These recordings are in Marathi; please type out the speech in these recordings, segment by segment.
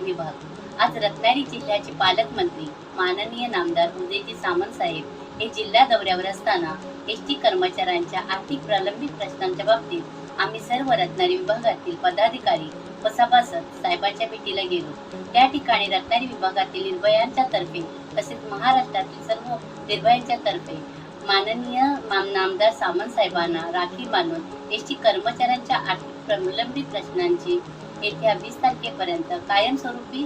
विभाग. आज रत्नागिरी जिल्ह्याचे पालकमंत्री माननीय नामदार उदयजी सामंत साहेब हे जिल्हा दौऱ्यावर असताना एस टी कर्मचाऱ्यांच्या आर्थिक प्रलंबित प्रश्नांच्या बाबतीत आम्ही सर्व रत्नागिरी विभागातील पदाधिकारी व साहेबाच्या भेटीला गेलो. त्या ठिकाणी रत्नागिरी विभागातील निर्भयांच्या तर्फे तसेच महाराष्ट्रातील सर्व निर्भयांच्या तर्फे माननीय नामदार सामंत साहेबांना राखी बांधून एस टी कर्मचाऱ्यांच्या आर्थिक प्रलंबित प्रश्नांची येत्या वीस तारखेपर्यंत कायमस्वरूपी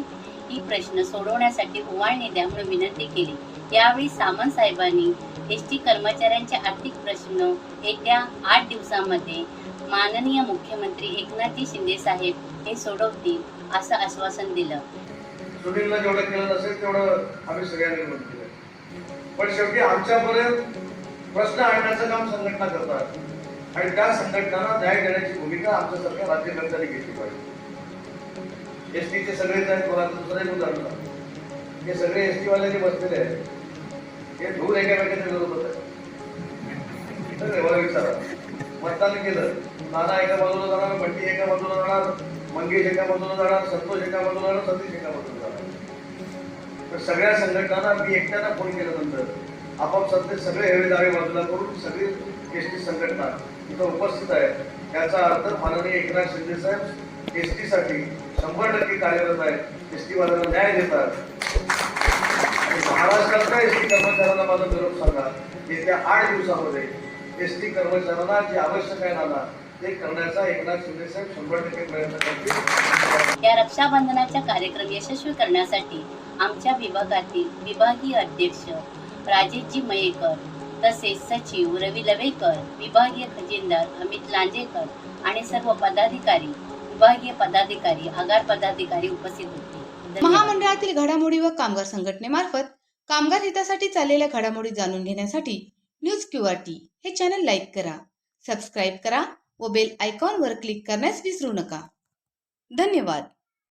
ही प्रश्न सोडवण्यासाठी उवाळणी द्या म्हणून विनंती केली. यावेळी सामंत साहेबांनी एस टी कर्मचाऱ्यांचे आर्थिक प्रश्न येत्या आठ दिवसामध्ये माननीय मुख्यमंत्री एकनाथजी शिंदे साहेब हे सोडवतील असं आश्वासन दिलं. सुनीलला जेवढं केलं असेल तेवढं आम्ही सगळ्यांनी मदत केलं पण शेवटी आमच्यापर्यंत प्रश्न आणण्याचं काम संघटना करतात. आणि त्या संघटनांना न्याय देण्याची भूमिका आमच्यासारख्या राज्यकर्त्यांनी घेतली पाहिजे. एस टीचे सगळे आहेत मला दुसरं उदाहरण हे सगळे एस टीवाले जे बसलेले आहेत. हे धूर एकामेकांच्या विरोधात आहे विचारा मतदान केलं नाना एका बाजूला जाणार भट्टी एका बाजूला जाणार मंगेश एका बाजूला जाणार संतोष एका बाजूला जाणार सतीश एका बाजूला जाणार. तर सगळ्या संघटनांना मी एकट्यानं फोन केल्यानंतर आपापसात ते सगळे हेवे दावे बाजूला करून सगळे एस टी संघटना इथं उपस्थित आहे. त्याचा अर्थ माननीय एकनाथ शिंदे साहेब एस टी साठी शंभर टक्के कार्यरत आहेत. एस टी वाल्यांना न्याय देतात. आणि महाराष्ट्रातल्या एस टी कर्मचाऱ्यांना माझा निरोप सांगा? येत्या आठ दिवसामध्ये एस टी कर्मचाऱ्यांना जे आवश्यक आहे नाना ते करण्याचा एकनाथ शिंदे साहेब शंभर टक्के प्रयत्न करतील. या रक्षाबंधनाचा कार्यक्रम यशस्वी करण्यासाठी आमच्या विभागातील विभागीय अध्यक्ष राजेशजी मयेकर तसेच सचिव रवी लवेकर विभागीय खजिनदार अमित लांजेकर आणि सर्व पदाधिकारी विभागीय पदाधिकारी आगार पदाधिकारी उपस्थित होते. महामंडळातील घडामोडी व कामगार संघटनेमार्फत कामगार हितासाठी चाललेल्या घडामोडी जाणून घेण्यासाठी न्यूज क्यू टी हे चॅनल लाईक करा सबस्क्राईब करा व बेल आयकॉनवर क्लिक करण्यास विसरू नका. धन्यवाद.